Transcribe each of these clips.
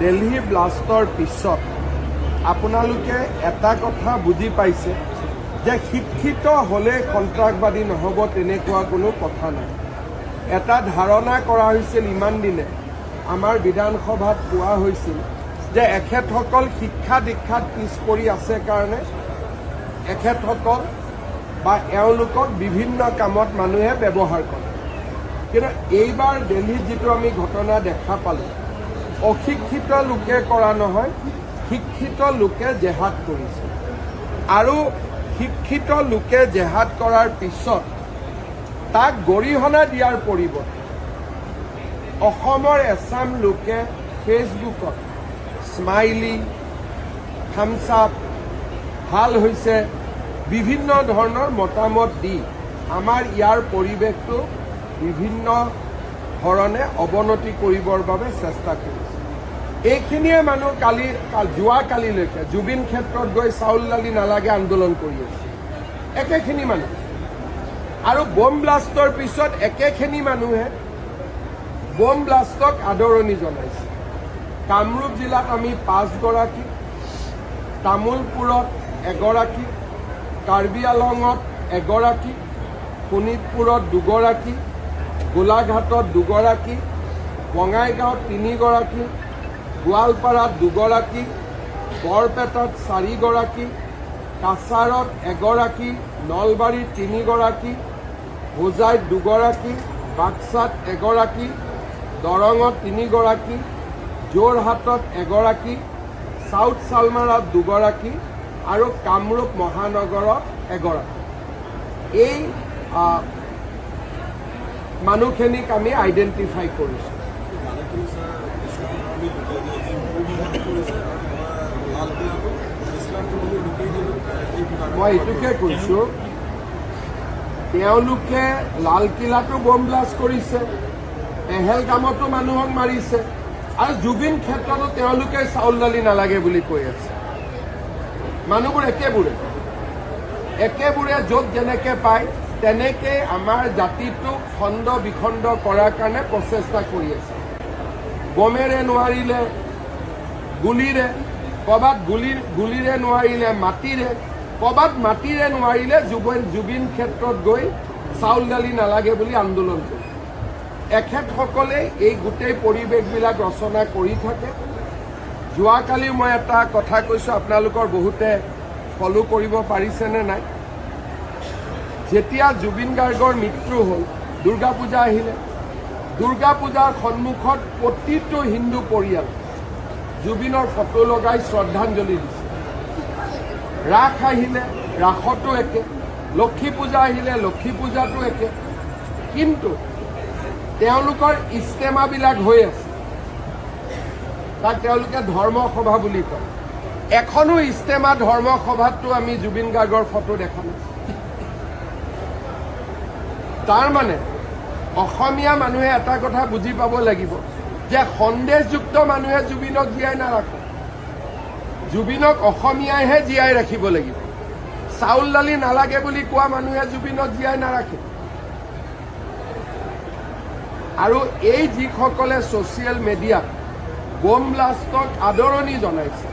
দিল্লী ব্লাষ্টৰ পিছত আপোনালোকে এটা কথা বুজি পাইছে যে শিক্ষিত হ'লে সন্ত্ৰাসবাদী নহ'ব তেনেকুৱা কোনো কথা নাই। এটা ধাৰণা কৰা হৈছিল ইমান দিনে, আমাৰ বিধানসভাত কোৱা হৈছিল যে এখেতসকল শিক্ষা দীক্ষাত পিছ পৰি আছে কাৰণে এখেতসকল বা এওঁলোকক বিভিন্ন কামত মানুহে ব্যৱহাৰ কৰে। কিন্তু এইবাৰ দিল্লীত যিটো আমি ঘটনা দেখা পালোঁ অশিক্ষিত লোকে কৰা নহয়, শিক্ষিত লোকে জেহাদ কৰিছে। আৰু শিক্ষিত লোকে জেহাদ কৰাৰ পিছত তাক গৰিহণা দিয়াৰ পৰিৱৰ্তে অসমৰ এচাম লোকে ফেচবুকত স্মাইলি থামছ আপ ভালো হৈছে, বিভিন্ন ধৰণৰ মতামত দি আমাৰ ইয়াৰ পৰিৱেশটো বিভিন্ন ধৰণে অৱনতি কৰিবৰ বাবে চেষ্টা কৰিছে। এইখিনিয়ে মানুহ কালি, কাল- যোৱাকালিলৈকে জুবিন ক্ষেত্ৰত গৈ চাউল দালি নালাগে আন্দোলন কৰি আছে। একেখিনি মানুহ। আৰু বম ব্লাষ্টৰ পিছত একেখিনি মানুহে বম ব্লাষ্টক আদৰণি জনাইছে। কামৰূপ জিলাত আমি পাঁচগৰাকী, তামোলপুৰত এগৰাকী, কাৰ্বি আলঙত এগৰাকী, শোণিতপুৰত দুগৰাকী গোলাঘাটত দুগৰাকী বঙাইগাঁৱত তিনিগৰাকী গোৱালপাৰাত দুগৰাকী, বৰপেটাত চাৰিগৰাকী, কাছাৰত এগৰাকী নলবাৰীত তিনিগৰাকী, হোজাইত দুগৰাকী, বাক্সাত এগৰাকী দৰঙত তিনিগৰাকী, যোৰহাটত এগৰাকী চাউথ চালমাৰাত দুগৰাকী আৰু কামৰূপ মহানগৰত এগৰাকী। এই মানুহখিনিক আমি আইডেণ্টিফাই কৰিছোঁ। মই এইটোকে কৈছোঁ, তেওঁলোকে লালকিল্লাটো বম ব্লাষ্ট কৰিছে পেহেলগামতো মানুহক মাৰিছে, আৰু জুবিন ক্ষেত্ৰতো তেওঁলোকে চাউল দালি নালাগে বুলি কৈ আছে। মানুহবোৰ একেবোৰে একেবোৰে য'ত যেনেকে পায় তেনেকে আমাৰ জাতিটোক খণ্ড বিখণ্ড কৰাৰ কাৰণে প্ৰচেষ্টা কৰি আছে। বমেৰে নোৱাৰিলে, গুলিৰে, ক'ৰবাত গুলিৰ গুলিৰে নোৱাৰিলে মাটিৰে, ক'ৰবাত মাটিৰে নোৱাৰিলে জুবিন জুবিন ক্ষেত্ৰত গৈ চাউল দালি নালাগে বুলি আন্দোলন কৰে এখেতসকলে এই গোটেই পৰিৱেশবিলাক ৰচনা কৰি থাকে। যোৱাকালি মই এটা কথা কৈছোঁ, আপোনালোকৰ বহুতে ফ'ল' কৰিব পাৰিছেনে নাই? যেতিয়া জুবিন গাৰ্গৰ মৃত্যু হ'ল দুৰ্গা পূজা আহিলে। দুৰ্গা পূজাৰ সন্মুখত প্ৰতিটো হিন্দু পৰিয়াল জুবিনৰ ফটো লগাই শ্ৰদ্ধাঞ্জলি দিছে। ৰাস আহিলে, ৰাসতো একে, লক্ষী পূজা আহিলে, লক্ষী পূজাতো একে। কিন্তু তেওঁলোকৰ ইষ্টেমাবিলাক হৈ আছে। তাক তেওঁলোকে ধৰ্ম সভা বুলি কয়। এখনও ইষ্টেমা ধৰ্ম সভাততো আমি জুবিন গাৰ্গৰ ফটো দেখা নাই। তাৰ মানে অসমীয়া মানুহে এটা কথা বুজি পাব লাগিব যে সন্দেহযুক্ত মানুহে জুবিনক জীয়াই নাৰাখে। জুবিনক অসমীয়াইহে জীয়াই ৰাখিব লাগিব। চাউল দালি নালাগে বুলি কোৱা মানুহে জুবিনক জীয়াই নাৰাখে। আৰু এই যিসকলে ছ'চিয়েল মিডিয়াত বম ব্লাষ্টক আদৰণি জনাইছে,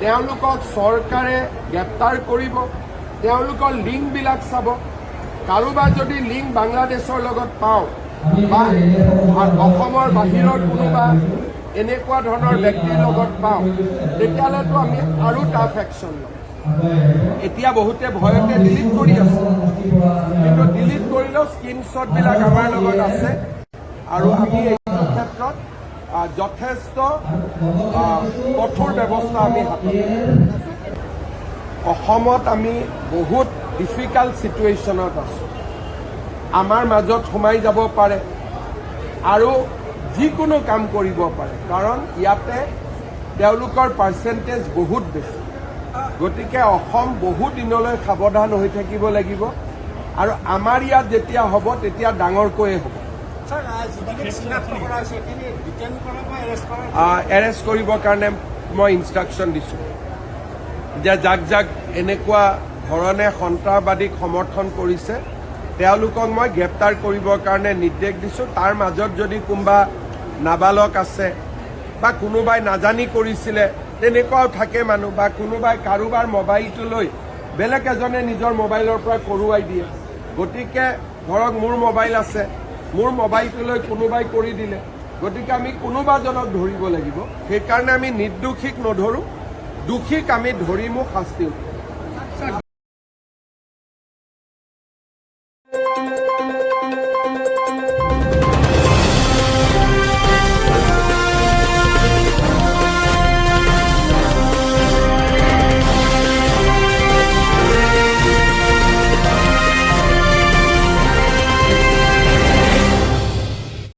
তেওঁলোকক চৰকাৰে গ্ৰেপ্তাৰ কৰিব, তেওঁলোকৰ লিংকবিলাক চাব কাৰোবাৰ যদি লিংক বাংলাদেশৰ লগত পাওঁ বা অসমৰ বাহিৰৰ কোনোবা এনেকুৱা ধৰণৰ ব্যক্তিৰ লগত পাওঁ, তেতিয়াহ'লেতো আমি আৰু টাফ একশ্যন ল'ম। এতিয়া বহুতে ভয়তে ডিলিট কৰি আছে। কিন্তু ডিলিট কৰিলেও স্ক্ৰীনশ্বটবিলাক আমাৰ লগত আছে। আৰু আমি এইটো ক্ষেত্ৰত যথেষ্ট কঠোৰ ব্যৱস্থা আমি হাতত অসমত আমি বহুত ডিফিকাল্ট চিটুৱেশ্যনত আছোঁ। আমাৰ মাজত সোমাই যাব পাৰে আৰু যিকোনো কাম কৰিব পাৰে কাৰণ ইয়াতে তেওঁলোকৰ পাৰ্চেণ্টেজ বহুত বেছি। গতিকে অসম বহু দিনলৈ সাৱধান হৈ থাকিব লাগিব আৰু আমাৰ ইয়াত যেতিয়া হ'ব তেতিয়া ডাঙৰকৈয়ে হ'ব। এৰেষ্ট কৰিবৰ কাৰণে মই ইনষ্ট্ৰাকশ্যন দিছোঁ। যে যাক যাক এনেকুৱা ধৰণে সন্ত্ৰাসবাদীক সমৰ্থন কৰিছে। তেওঁলোকক মই গ্ৰেপ্তাৰ কৰিবৰ কাৰণে নিৰ্দেশ দিছোঁ। তাৰ মাজত যদি কোনোবা নাবালক আছে বা কোনোবাই নাজানি কৰিছিলে, তেনেকুৱাও থাকে মানুহ বা কোনোবাই কাৰোবাৰ মোবাইলটো লৈ বেলেগ এজনে নিজৰ মোবাইলৰ পৰা কৰোৱাই দিয়ে। গতিকে ধৰক মোৰ মোবাইল আছে, মোৰ মোবাইলটো লৈ কোনোবাই কৰি দিলে, গতিকে আমি কোনোবাজনক ধৰিব লাগিব। সেইকাৰণে আমি নিৰ্দোষীক নধৰোঁ, দোষীক আমি ধৰিমো শাস্তি দিওঁ